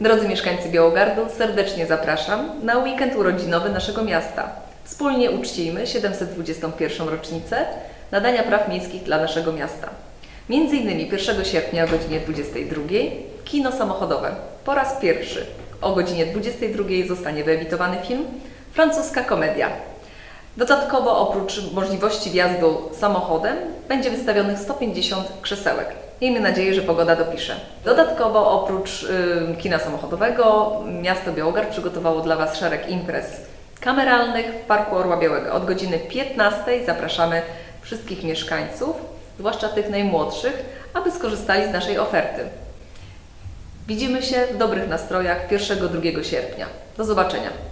Drodzy mieszkańcy Białogardu, serdecznie zapraszam na weekend urodzinowy naszego miasta. Wspólnie uczcijmy 721. rocznicę nadania praw miejskich dla naszego miasta. Między innymi 1 sierpnia o godzinie 22 kino samochodowe. Po raz pierwszy o godzinie 22 zostanie wyemitowany film Francuska komedia. Dodatkowo oprócz możliwości wjazdu samochodem będzie wystawionych 150 krzesełek. Miejmy nadzieję, że pogoda dopisze. Dodatkowo oprócz y, kina samochodowego miasto Białogard przygotowało dla Was szereg imprez kameralnych w Parku Orła Białego. Od godziny 15 zapraszamy wszystkich mieszkańców, zwłaszcza tych najmłodszych, aby skorzystali z naszej oferty. Widzimy się w dobrych nastrojach 1-2 sierpnia. Do zobaczenia.